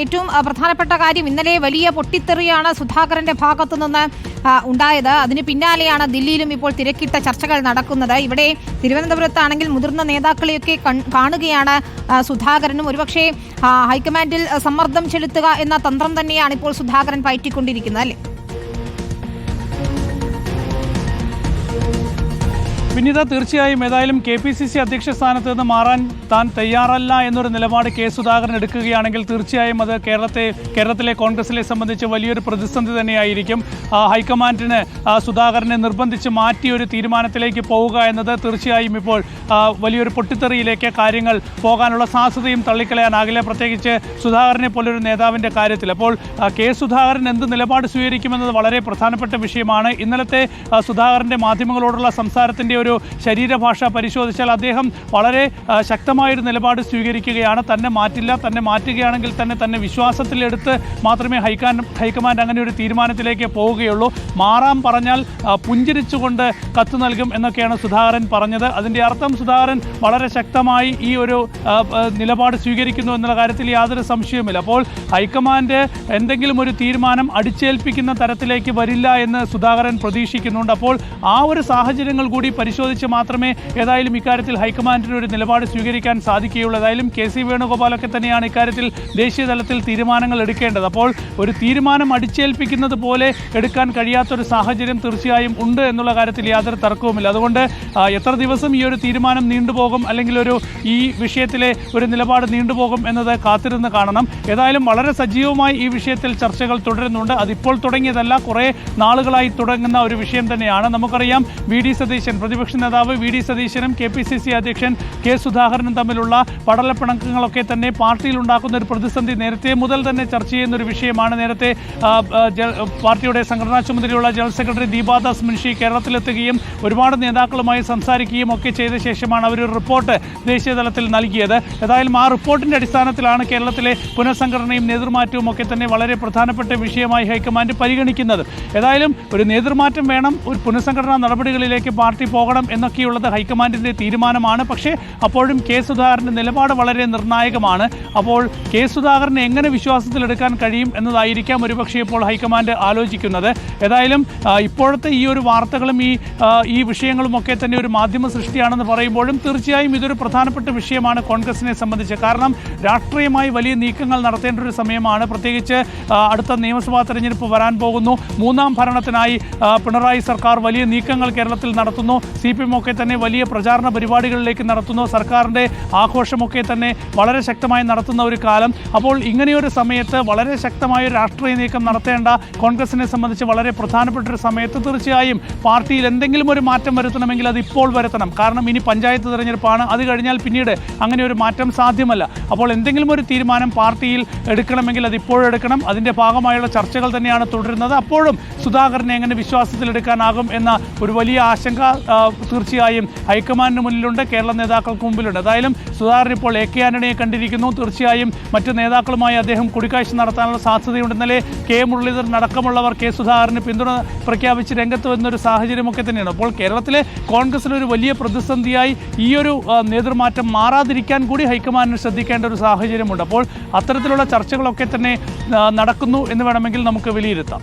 ഏറ്റവും പ്രധാനപ്പെട്ട കാര്യം ഇന്നലെ വലിയ പൊട്ടിത്തെറിയാണ് സുധാകരന്റെ ഭാഗത്തു നിന്ന് ഉണ്ടായത്. അതിന് പിന്നാലെയാണ് ദില്ലിയിലും ഇപ്പോൾ തിരക്കിട്ട ചർച്ചകൾ നടക്കുന്നത്. ഇവിടെ തിരുവനന്തപുരത്താണെങ്കിൽ മുതിർന്ന നേതാക്കളെയൊക്കെ കാണുകയാണ് സുധാകരനും. ഒരുപക്ഷെ ഹൈക്കമാൻഡിൽ സമ്മർദ്ദം ചെലുത്തുക എന്ന തന്ത്രം തന്നെയാണ് ഇപ്പോൾ സുധാകരൻ പയറ്റിക്കൊണ്ടിരിക്കുന്നത് അല്ലേ? വിനീത തീർച്ചയായും ഏതായാലും കെ പി സി സി അധ്യക്ഷ സ്ഥാനത്ത് നിന്ന് മാറാൻ താൻ തയ്യാറല്ല എന്നൊരു നിലപാട് കെ സുധാകരൻ എടുക്കുകയാണെങ്കിൽ തീർച്ചയായും അത് കേരളത്തെ കേരളത്തിലെ കോൺഗ്രസിലെ സംബന്ധിച്ച് വലിയൊരു പ്രതിസന്ധി തന്നെയായിരിക്കും. ഹൈക്കമാൻഡിന് സുധാകരനെ നിർബന്ധിച്ച് ഒരു തീരുമാനത്തിലേക്ക് പോവുക എന്നത് തീർച്ചയായും ഇപ്പോൾ വലിയൊരു പൊട്ടിത്തെറിയിലേക്ക് കാര്യങ്ങൾ പോകാനുള്ള സാധ്യതയും തള്ളിക്കളയാനാകില്ല പ്രത്യേകിച്ച് സുധാകരനെ പോലൊരു നേതാവിന്റെ കാര്യത്തിൽ. അപ്പോൾ കെ സുധാകരൻ എന്ത് നിലപാട് സ്വീകരിക്കുമെന്നത് വളരെ പ്രധാനപ്പെട്ട വിഷയമാണ്. ഇന്നലത്തെ സുധാകരന്റെ മാധ്യമങ്ങളോടുള്ള സംസാരത്തിന്റെ ഒരു ശരീരഭാഷ പരിശോധിച്ചാൽ അദ്ദേഹം വളരെ ശക്തമായൊരു നിലപാട് സ്വീകരിക്കുകയാണ്. തന്നെ മാറ്റില്ല തന്നെ മാറ്റുകയാണെങ്കിൽ തന്നെ തന്നെ വിശ്വാസത്തിലെടുത്ത് മാത്രമേ ഹൈക്കാൻ ഹൈക്കമാൻഡ് അങ്ങനെ ഒരു തീരുമാനത്തിലേക്ക് പോവുകയുള്ളൂ. മാറാൻ പറഞ്ഞാൽ പുഞ്ചിരിച്ചുകൊണ്ട് കത്ത് നൽകും എന്നൊക്കെയാണ് സുധാകരൻ പറഞ്ഞത്. അതിന്റെ അർത്ഥം സുധാകരൻ വളരെ ശക്തമായി ഈ ഒരു നിലപാട് സ്വീകരിക്കുന്നു എന്നുള്ള കാര്യത്തിൽ യാതൊരു സംശയവുമില്ല. അപ്പോൾ ഹൈക്കമാൻഡ് എന്തെങ്കിലും ഒരു തീരുമാനം അടിച്ചേൽപ്പിക്കുന്ന തരത്തിലേക്ക് വരില്ല എന്ന് സുധാകരൻ പ്രതീക്ഷിക്കുന്നുണ്ട്. അപ്പോൾ ആ ഒരു സാഹചര്യങ്ങൾ കൂടി പരിശോധിച്ച് മാത്രമേ ഏതായാലും ഇക്കാര്യത്തിൽ ഹൈക്കമാൻഡിന് ഒരു നിലപാട് സ്വീകരിക്കാൻ സാധിക്കുകയുള്ളൂ. ഏതായാലും കെ സി വേണുഗോപാലൊക്കെ തന്നെയാണ് ഇക്കാര്യത്തിൽ ദേശീയ തലത്തിൽ തീരുമാനങ്ങൾ എടുക്കേണ്ടത്. അപ്പോൾ ഒരു തീരുമാനം അടിച്ചേൽപ്പിക്കുന്നത് പോലെ എടുക്കാൻ കഴിയാത്തൊരു സാഹചര്യം തീർച്ചയായും ഉണ്ട് എന്നുള്ള കാര്യത്തിൽ യാതൊരു തർക്കവുമില്ല. അതുകൊണ്ട് എത്ര ദിവസം ഈ ഒരു തീരുമാനം നീണ്ടുപോകും അല്ലെങ്കിൽ ഒരു ഈ വിഷയത്തിലെ ഒരു നിലപാട് നീണ്ടുപോകും എന്നത് കാത്തിരുന്ന് കാണണം. ഏതായാലും വളരെ സജീവമായി ഈ വിഷയത്തിൽ ചർച്ചകൾ തുടരുന്നുണ്ട്. അതിപ്പോൾ തുടങ്ങിയതല്ല കുറേ നാളുകളായി തുടങ്ങുന്ന ഒരു വിഷയം തന്നെയാണ്. നമുക്കറിയാം വി ഡി സതീശൻ പ്രതിപക്ഷ നേതാവ് വി ഡി സതീശനും കെ പി സി സി അധ്യക്ഷൻ കെ സുധാകരനും തമ്മിലുള്ള പടലപ്പിണക്കങ്ങളൊക്കെ തന്നെ പാർട്ടിയിൽ ഉണ്ടാക്കുന്ന ഒരു പ്രതിസന്ധി നേരത്തെ മുതൽ തന്നെ ചർച്ച ചെയ്യുന്ന ഒരു വിഷയമാണ്. നേരത്തെ പാർട്ടിയുടെ സംഘടനാ ചുമതലയുള്ള ജനറൽ സെക്രട്ടറി ദീപാദാസ് മുൻഷി കേരളത്തിലെത്തുകയും ഒരുപാട് നേതാക്കളുമായി സംസാരിക്കുകയും ഒക്കെ ചെയ്ത ശേഷമാണ് അവർ റിപ്പോർട്ട് ദേശീയ തലത്തിൽ നൽകിയത്. ഏതായാലും ആ റിപ്പോർട്ടിന്റെ അടിസ്ഥാനത്തിലാണ് കേരളത്തിലെ പുനഃസംഘടനയും നേതൃമാറ്റവും ഒക്കെ തന്നെ വളരെ പ്രധാനപ്പെട്ട വിഷയമായി ഹൈക്കമാൻഡ് പരിഗണിക്കുന്നത്. ഏതായാലും ഒരു നേതൃമാറ്റം വേണം ഒരു പുനഃസംഘടനാ നടപടികളിലേക്ക് പാർട്ടി പോകണം എന്നൊക്കെയുള്ളത് ഹൈക്കമാൻഡിന്റെ തീരുമാനമാണ്. പക്ഷേ അപ്പോഴും കെ സുധാകരന്റെ നിലപാട് വളരെ നിർണായകമാണ്. അപ്പോൾ കെ സുധാകരനെ എങ്ങനെ വിശ്വാസത്തിലെടുക്കാൻ കഴിയും എന്നതായിരിക്കാം ഒരുപക്ഷെ ഇപ്പോൾ ഹൈക്കമാൻഡ് ആലോചിക്കുന്നത്. ഏതായാലും ഇപ്പോഴത്തെ ഈ ഒരു വാർത്തകളും ഈ ഈ വിഷയങ്ങളും ഒക്കെ തന്നെ ഒരു മാധ്യമ സൃഷ്ടിയാണെന്ന് പറയുമ്പോഴും തീർച്ചയായും ഇതൊരു പ്രധാനപ്പെട്ട വിഷയമാണ് കോൺഗ്രസിനെ സംബന്ധിച്ച്. കാരണം രാഷ്ട്രീയമായി വലിയ നീക്കങ്ങൾ നടത്തേണ്ട ഒരു സമയമാണ്. പ്രത്യേകിച്ച് അടുത്ത നിയമസഭാ തെരഞ്ഞെടുപ്പ് വരാൻ പോകുന്നു. മൂന്നാം ഭരണത്തിനായി പിണറായി സർക്കാർ വലിയ നീക്കങ്ങൾ കേരളത്തിൽ നടത്തുന്നു. സി പി എം ഒക്കെ തന്നെ വലിയ പ്രചാരണ പരിപാടികളിലേക്ക് നടത്തുന്ന സർക്കാരിന്റെ ആഘോഷമൊക്കെ തന്നെ വളരെ ശക്തമായി നടത്തുന്ന ഒരു കാലം. അപ്പോൾ ഇങ്ങനെയൊരു സമയത്ത് വളരെ ശക്തമായ രാഷ്ട്രീയ നീക്കം നടത്തേണ്ട കോൺഗ്രസിനെ സംബന്ധിച്ച് വളരെ പ്രധാനപ്പെട്ട ഒരു സമയത്ത് തീർച്ചയായും പാർട്ടിയിൽ എന്തെങ്കിലും ഒരു മാറ്റം വരുത്തണമെങ്കിൽ അത് ഇപ്പോൾ വരുത്തണം. കാരണം ഇനി പഞ്ചായത്ത് തിരഞ്ഞെടുപ്പാണ്. അത് കഴിഞ്ഞാൽ പിന്നീട് അങ്ങനെ ഒരു മാറ്റം സാധ്യമല്ല. അപ്പോൾ എന്തെങ്കിലും ഒരു തീരുമാനം പാർട്ടിയിൽ എടുക്കണമെങ്കിൽ അത് ഇപ്പോഴെടുക്കണം അതിന്റെ ഭാഗമായുള്ള ചർച്ചകൾ തന്നെയാണ് തുടരുന്നത്. അപ്പോഴും സുധാകരനെ എങ്ങനെ വിശ്വാസത്തിലെടുക്കാനാകും എന്ന ഒരു വലിയ ആശങ്ക തീർച്ചയായും ഹൈക്കമാൻഡിന് മുന്നിലുണ്ട്. കേരള നേതാക്കൾക്ക് മുമ്പിലുണ്ട്. ഏതായാലും സുധാകരൻ ഇപ്പോൾ എ കെ ആന്റണിയെ കണ്ടിരിക്കുന്നു. തീർച്ചയായും മറ്റ് നേതാക്കളുമായി അദ്ദേഹം കൂടിക്കാഴ്ച നടത്താനുള്ള സാധ്യതയുണ്ട്. ഇന്നലെ കെ മുരളീധരൻ അടക്കമുള്ളവർ കെ സുധാകരന് പിന്തുണ പ്രഖ്യാപിച്ച് രംഗത്ത് വന്നൊരു സാഹചര്യമൊക്കെ തന്നെയാണ്. അപ്പോൾ കേരളത്തിലെ കോൺഗ്രസിനൊരു വലിയ പ്രതിസന്ധിയായി ഈ ഒരു നേതൃമാറ്റം മാറാതിരിക്കാൻ കൂടി ഹൈക്കമാൻഡിന് ശ്രദ്ധിക്കേണ്ട ഒരു സാഹചര്യമുണ്ട്. അപ്പോൾ അത്തരത്തിലുള്ള ചർച്ചകളൊക്കെ തന്നെ നടക്കുന്നു എന്ന് വേണമെങ്കിൽ നമുക്ക് വിലയിരുത്താം.